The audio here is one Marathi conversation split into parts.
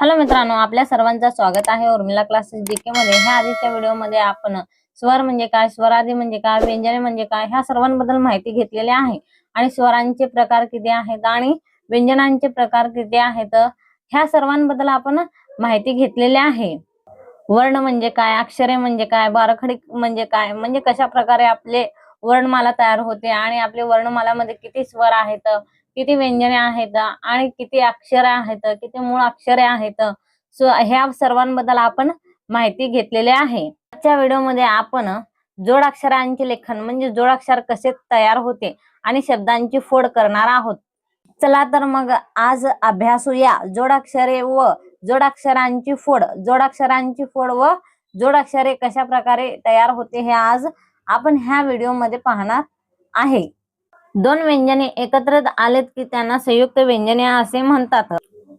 हॅलो मित्रांनो आपल्या सर्वांचं स्वागत आहे उर्मिला क्लासेस जीके मध्ये. ह्या आधीच्या व्हिडिओमध्ये आपण स्वर म्हणजे काय स्वरादी म्हणजे काय व्यंजने म्हणजे काय ह्या सर्वांबद्दल माहिती घेतलेली आहे. आणि स्वरांचे प्रकार किती आहेत आणि व्यंजनांचे प्रकार किती आहेत ह्या सर्वांबद्दल आपण माहिती घेतलेली आहे. वर्ण म्हणजे काय अक्षरे म्हणजे काय बारखडी म्हणजे काय म्हणजे कशा प्रकारे आपले वर्णमाला तयार होते आणि आपले वर्णमालामध्ये किती स्वर आहेत किती व्यंजने आहेत आणि किती अक्षर आहेत किती मूळ अक्षरे आहेत सो ह्या सर्वांबद्दल आपण माहिती घेतलेली आहे. आजच्या व्हिडिओमध्ये आपण जोडाक्षरांचे लेखन म्हणजे जोडाक्षर कसे तयार होते आणि शब्दांची फोड करणार आहोत. चला तर मग आज अभ्यासूया. जोडाक्षरे व जोडाक्षरांची फोड. जोडाक्षरांची फोड व जोडाक्षरे कशा प्रकारे तयार होते हे आज आपण ह्या व्हिडिओमध्ये पाहणार आहे. दोन व्यंजने एकत्रित आलेत की त्यांना संयुक्त व्यंजने असे म्हणतात.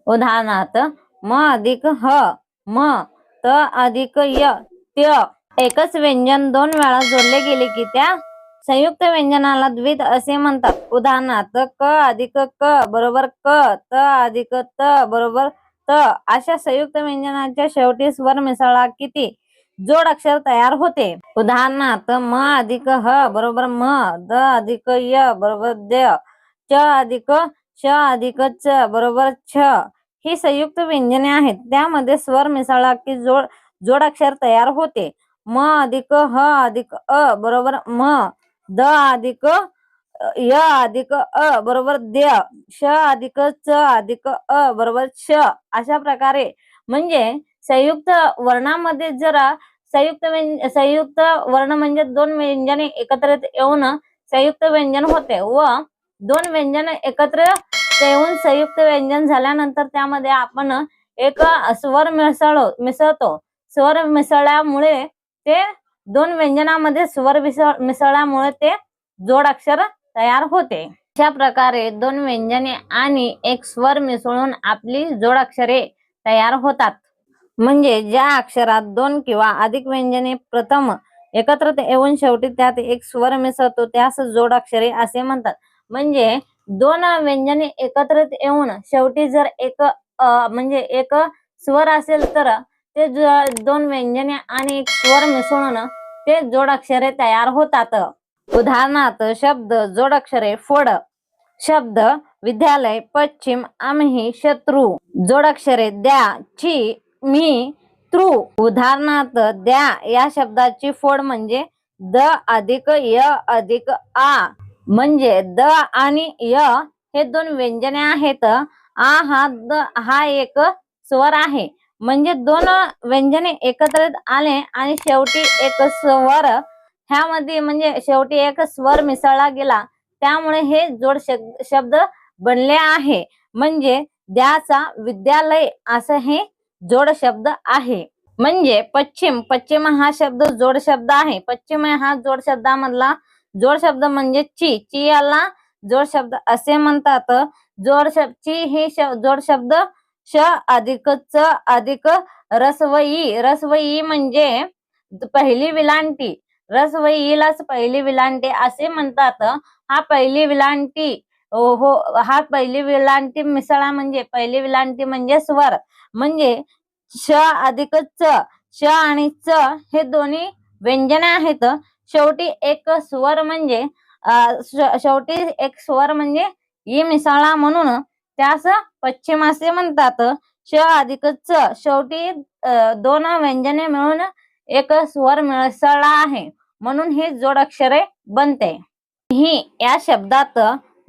उदाहरणार्थ म अधिक ह म त अधिक य त्य एकच व्यंजन दोन वेळा जोडले गेले की त्या संयुक्त व्यंजनाला द्वित असे म्हणतात. उदाहरणार्थ क अधिक क बरोबर क त अधिक त बरोबर त. अशा संयुक्त व्यंजनाच्या शेवटी स्वर मिसळला किती? जोड अक्षर तयार होते. उदाहरणार्थ म अधिक ह बरोबर म द अधिक य बरोबर द च अधिक श अधिक च बरोबर छ ही संयुक्त व्यंजने आहेत. त्यामध्ये स्वर मिसळला की जोड जोडाक्षर तयार होते. म अधिक ह अधिक अ बरोबर म द अधिक य अधिक अ बरोबर द्य श अधिक च अधिक अ बरोबर श अशा प्रकारे. म्हणजे संयुक्त वर्णामध्ये जरा संयुक्त संयुक्त वर्ण म्हणजे दोन व्यंजने एकत्रित येऊन संयुक्त व्यंजन होते व दोन व्यंजन एकत्र येऊन संयुक्त व्यंजन झाल्यानंतर त्यामध्ये आपण एक स्वर मिसळ मिसळतो. स्वर मिसळल्यामुळे ते दोन व्यंजनामध्ये स्वर मिसळ मिसळल्यामुळे ते जोडाक्षर तयार होते. अशा प्रकारे दोन व्यंजने आणि एक स्वर मिसळून आपली जोडाक्षरे तयार होतात. म्हणजे ज्या अक्षरात दोन किंवा अधिक व्यंजने प्रथम एकत्र येऊन शेवटी त्यात एक स्वर मिसळतो त्यास जोडाक्षरे असे म्हणतात. म्हणजे दोन व्यंजने एकत्रित येऊन शेवटी जर एक अ, म्हणजे एक स्वर असेल तर ते दोन व्यंजने आणि एक स्वर मिसळून ते जोडाक्षरे तयार होतात. उदाहरणार्थ शब्द जोडाक्षरे फोड शब्द विद्यालय पश्चिम आम्ही शत्रू जोडाक्षरे द्या ची मी थ्रू उदाहरणार्थ द्या या शब्दाची फोड म्हणजे द अधिक य अधिक आ. म्हणजे द आणि य हे दोन व्यंजने आहेत. आ हा द हा एक स्वर आहे. म्हणजे दोन व्यंजने एकत्रित आले आणि शेवटी एक स्वर. ह्यामध्ये म्हणजे शेवटी एक स्वर मिसळला गेला. त्यामुळे हे जोड शब्द बनले आहे. म्हणजे द्याचा विद्यालय असं हे जोड शब्द आहे. म्हणजे पश्चिम पश्चिम हा शब्द जोड शब्द आहे. पश्चिम हा जोड शब्दामधला जोड शब्द म्हणजे ची. ची याला जोड शब्द असे म्हणतात. जोड शब्द ची हे श- जोड शब्द श अधिक च अधिक रसवई. रसवई म्हणजे पहिली विलांटी. रसवईलाच पहिली विलांटी असे म्हणतात. हा पहिली विलांटी हो हा पहिली विलांटी मिसळा म्हणजे पहिली विलांटी म्हणजे स्वर. म्हणजे श अधिक च श आणि च हे दोन्ही व्यंजने आहेत. शेवटी एक स्वर म्हणजे शेवटी एक स्वर म्हणजे ई मिसळा म्हणून त्यास पश्चिम असे म्हणतात. श अधिक च शेवटी अं, दोन व्यंजने मिळून एक स्वर मिसळला आहे. म्हणून हे जोडाक्षरे बनते. ही या शब्दात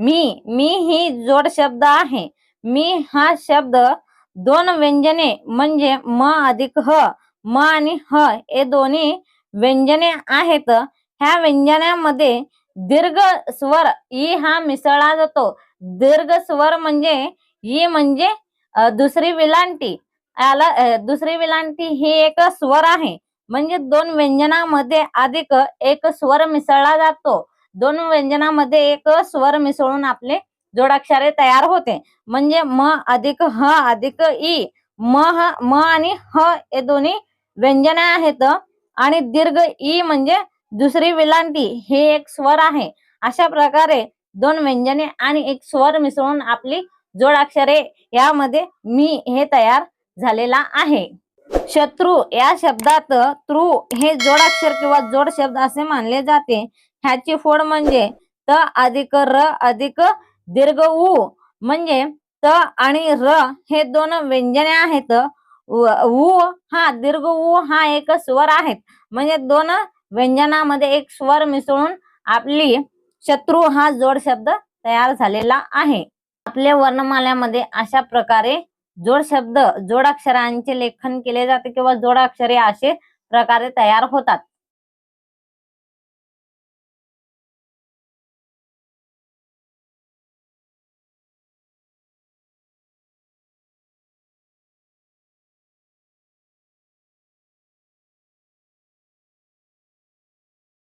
मी मी ही जोड शब्द आहे. मी हा शब्द दोन व्यंजने म्हणजे म अधिक ह म आणि ह हे दोन्ही व्यंजने आहेत. ह्या व्यंजनामध्ये दीर्घ स्वर ई हा मिसळला जातो. दीर्घ स्वर म्हणजे ई म्हणजे दुसरी विलांटी. याला दुसरी विलांटी ही एक स्वर आहे. म्हणजे दोन व्यंजनामध्ये अधिक एक स्वर मिसळला जातो. दोन व्यंजनामध्ये एक स्वर मिसळून आपले जोडाक्षरे तयार होते. म्हणजे म अधिक ह अधिक ई म ह म आणि ह हे दोन्ही व्यंजने आहेत. आणि दीर्घ ई म्हणजे दुसरी विलांटी हे एक स्वर आहे. अशा प्रकारे दोन व्यंजने आणि एक स्वर मिसळून आपली जोडाक्षरे यामध्ये मी हे तयार झालेला आहे. शत्रू या शब्दात त्रु हे जोडाक्षर किंवा जोड शब्द असे मानले जाते. ह्याची फोड म्हणजे त अधिक र अधिक दीर्घ उ. म्हणजे त आणि र हे दोन व्यंजने आहेत. उ हा दीर्घ उ हा एक स्वर आहेत. म्हणजे दोन व्यंजनामध्ये एक स्वर मिसळून आपली शत्रू हा जोड शब्द तयार झालेला आहे. आपल्या वर्णमाल्यामध्ये अशा प्रकारे जोड शब्द जोडाक्षरांचे लेखन केले जाते किंवा जोडाक्षरे असे प्रकारे तयार होतात.